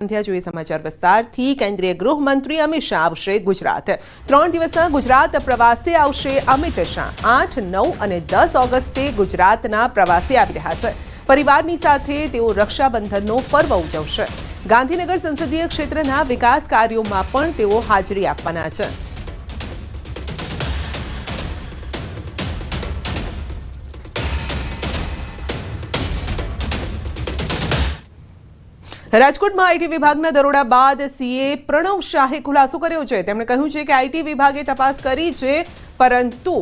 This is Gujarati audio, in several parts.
સંધ્યા જોઈએ સમાચાર વિસ્તારથી કેન્દ્રીય ગૃહમંત્રી અમિત શાહ આવશે ગુજરાત. ત્રણ દિવસના ગુજરાત પ્રવાસે આવશે અમિત શાહ. આઠ, નવ અને દસ ઓગસ્ટે ગુજરાતના પ્રવાસે આવી રહ્યા છે. પરિવારની સાથે તેઓ રક્ષાબંધનનો પર્વ ઉજવશે. ગાંધીનગર સંસદીય ક્ષેત્રના વિકાસ કાર્યોમાં પણ તેઓ હાજરી આપવાના છે. રાજકોટમાં આઈટી વિભાગના દરોડા બાદ સીએ પ્રણવ શાહે ખુલાસો કર્યો છે. તેમણે કહ્યું છે કે આઈટી વિભાગે તપાસ કરી છે, પરંતુ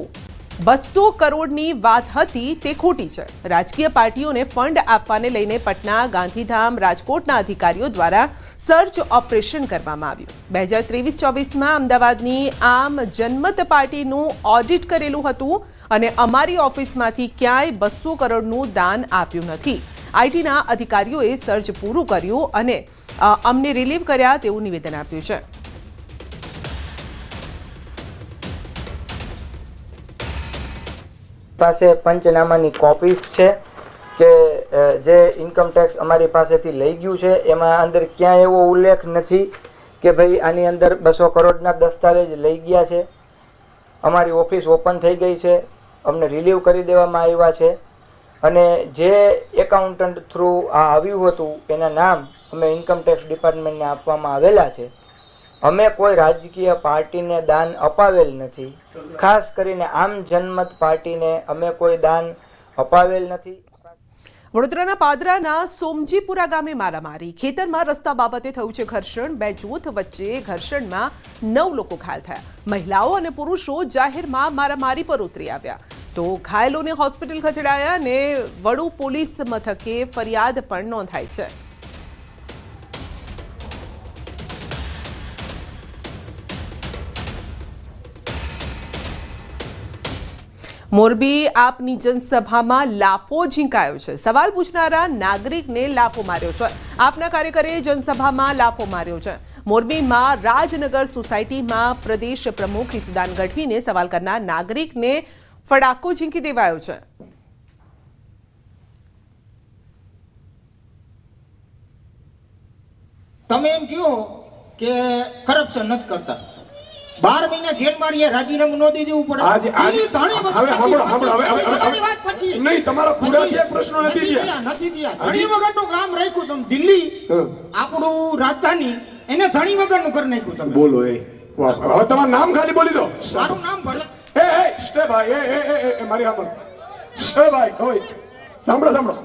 બસો કરોડની વાત હતી તે ખોટી છે. રાજકીય પાર્ટીઓને ફંડ આપવાને લઈને પટના, ગાંધીધામ, રાજકોટના અધિકારીઓ દ્વારા સર્ચ ઓપરેશન કરવામાં આવ્યું. બે હજાર ત્રેવીસ ચોવીસમાં અમદાવાદની આમ જનમત પાર્ટીનું ઓડિટ કરેલું હતું અને અમારી ઓફિસમાંથી ક્યાંય બસો કરોડનું દાન આપ્યું નથી. આઈટીના અધિકારીઓએ સર્ચ પૂરું કર્યું અને અમને રિલીવ કર્યા તેવું નિવેદન આપ્યું છે. પાસે પંચનામાની કોપીસ છે કે જે ઇન્કમ ટેક્સ અમારી પાસેથી લઈ ગયું છે, એમાં અંદર ક્યાંય એવો ઉલ્લેખ નથી કે ભાઈ આની અંદર બસો કરોડના દસ્તાવેજ લઈ ગયા છે. અમારી ઓફિસ ઓપન થઈ ગઈ છે. અમને રિલીવ કરી દેવામાં આવ્યા છે. અને જે એકાઉન્ટન્ટ થ્રુ આ આવ્યું હતું, એના નામ અમે ઇન્કમટેક્સ ડિપાર્ટમેન્ટને આપવામાં આવેલા છે. અમે કોઈ રાજકીય પાર્ટીને દાન અપાવેલ નથી. ખાસ કરીને આમ જનમત પાર્ટીને અમે કોઈ દાન અપાવેલ નથી. વડોદરાના પાદરાના સોમજીપુરા ગામે મારામારી. ખેતરમાં રસ્તા બાબતે થયું છે ઘર્ષણ. બે જૂથ વચ્ચે ઘર્ષણમાં નવ લોકો ઘાયલ થયા. મહિલાઓ અને પુરુષો જાહેરમાં મારામારી પર ઉતરી આવ્યા. તો ઘાયલોને હોસ્પિટલ ખસેડાયા અને વડુ પોલીસ મથકે ફરિયાદ પણ નોંધાઈ છે. મોરબી આપની જનસભામાં લાફો ઝીંકાયો છે. સવાલ પૂછનારા નાગરિકને લાફો માર્યો છે. આપના કાર્યકરે જનસભામાં લાફો માર્યો છે. મોરબીમાં રાજનગર સોસાયટીમાં પ્રદેશ પ્રમુખ ઈસુદાન ગઢવીને સવાલ કરનાર નાગરિકને ફડાકો ઝીંકી દેવાયો છે. તમે એમ કહો કે કરપ્શન નથી કરતા. બાર મહિના જેલ મારીએ રાજીનામું ન દઈ દેવું પડે. આજે આજે એની ઘણી વસ્તુ હવે સાંભળો સાંભળો હવે હવે તમારી વાત પછી. નહીં તમારા પૂરાથી એક પ્રશ્નો નથી થયા, નથી થયા. ઘણી વગરનું કામ રાખ્યું તમે દિલ્હી આપણું રાજધાની એને ધણી વગરનું કરી નાખ્યું તમે. બોલો એ. હવે તમારું નામ ખાલી બોલી દો. મારું નામ ભલે એ એ ભાઈ એ એ એ, મારી સાંભળો સ્ટે ભાઈ ઓય સાંભળો સાંભળો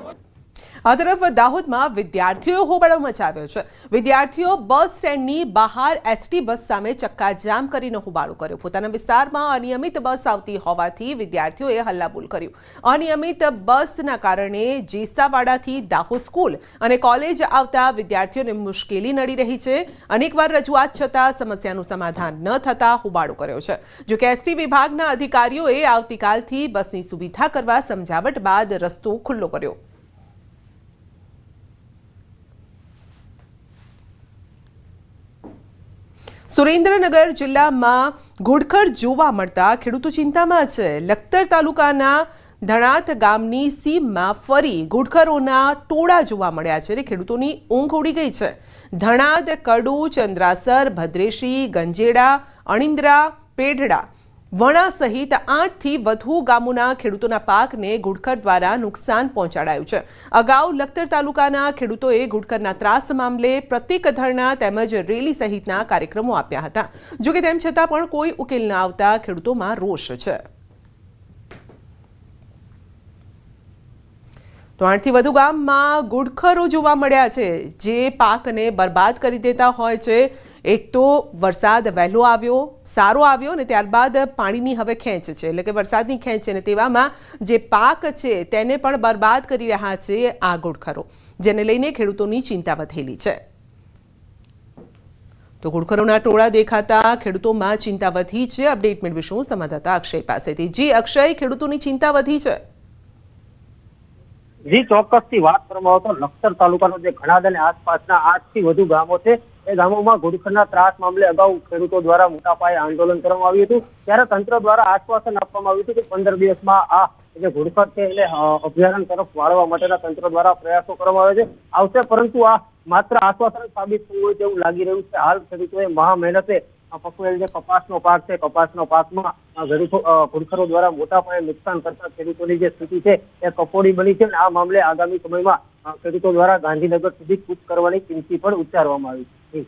આ તરફ દાહોદમાં વિદ્યાર્થીઓએ હોબાળો મચાવ્યો છે. વિદ્યાર્થીઓ બસ સ્ટેન્ડની બહાર એસટી બસ સામે ચક્કાજામ કરીને હોબાળો કર્યો. પોતાના વિસ્તારમાં અનિયમિત બસ આવતી હોવાથી વિદ્યાર્થીઓએ હલ્લાબોલ કર્યું. અનિયમિત બસના કારણે જેસાવાડાથી દાહોદ સ્કૂલ અને કોલેજ આવતા વિદ્યાર્થીઓને મુશ્કેલી નડી રહી છે. અનેકવાર રજૂઆત છતાં સમસ્યાનું સમાધાન ન થતાં હોબાળો કર્યો છે. જોકે એસટી વિભાગના અધિકારીઓએ આવતીકાલથી બસની સુવિધા કરવા સમજાવટ બાદ રસ્તો ખુલ્લો કર્યો. સુરેન્દ્રનગર જિલ્લામાં ઘોડખર જોવા મળતા ખેડૂતો ચિંતામાં છે. લખતર તાલુકાના ધણાત ગામની સીમમાં ફરી ઘોડખરોના ટોળા જોવા મળ્યા છે અને ખેડૂતોની ઊંઘ ઉડી ગઈ છે. ધણાદ, કડુ, ચંદ્રાસર, ભદ્રેશી, ગંજેડા, અણિંદ્રા, પેઢડા વણા સહિત આઠથી વધુ ગામોના ખેડૂતોના પાકને ઘુડખર દ્વારા નુકસાન પહોંચાડાયું છે. અગાઉ લખતર તાલુકાના ખેડૂતોએ ઘુડખરના ત્રાસ મામલે પ્રતિક ધરણા તેમજ રેલી સહિતના કાર્યક્રમો આપ્યા હતા. જોકે તેમ છતાં પણ કોઈ ઉકેલ ન આવતા ખેડૂતોમાં રોષ છે. તો આઠથી વધુ ગામમાં ગુડખરો જોવા મળ્યા છે. જે પાકને બરબાદ કરી દેતા હોય છે. એક તો વરસાદ વહેલો આવ્યો, સારો આવ્યો ને ત્યારબાદ પાણીની હવે ખેંચ છે. એટલે કે વરસાદની ખેંચ છે ને તેવામાં જે પાક છે તેને પણ બરબાદ કરી રહ્યા છે આ ગુડખરો, જેને લઈને ખેડૂતોની ચિંતા વધેલી છે. તો ગુડખરોના ટોળા દેખાતા ખેડૂતોમાં ચિંતા વધી છે. અપડેટ મેળવીશું સંવાદદાતા અક્ષય પાસેથી. જી અક્ષય, ખેડૂતોની ચિંતા વધી છે? જી, ચોક્કસથી વાત કરવામાં આવે તો લખતર તાલુકાનો જે ઘણાદ આસપાસના આઠથી વધુ ગામો છે એ ગામોમાં ઘુડખરના ત્રાસ મામલે અગાઉ ખેડૂતો દ્વારા મોટા પાયે આંદોલન કરવામાં આવ્યું હતું. ત્યારે તંત્ર દ્વારા આશ્વાસન આપવામાં આવ્યું હતું કે પંદર દિવસમાં આ જે ઘુડખર છે એને અભયારણ્ય તરફ વાળવા માટેના તંત્ર દ્વારા પ્રયાસો કરવામાં આવે છે. આવશે પરંતુ આ માત્ર આશ્વાસન સાબિત થયું હોય તેવું લાગી રહ્યું છે. હાલ ખેડૂતોએ મહા મહેનતે પકવેલ જે કપાસનો પાક છે, કપાસનો પાકમાં ઘુડખરો દ્વારા મોટા પાયે નુકસાન કરતા ખેડૂતોની જે સ્થિતિ છે, એ કફોડી બની છે અને આ મામલે આગામી સમયમાં ખેડૂતો દ્વારા ગાંધીનગર સુધી કૂચ કરવાની ચીમકી પણ ઉચ્ચારવામાં આવી છે.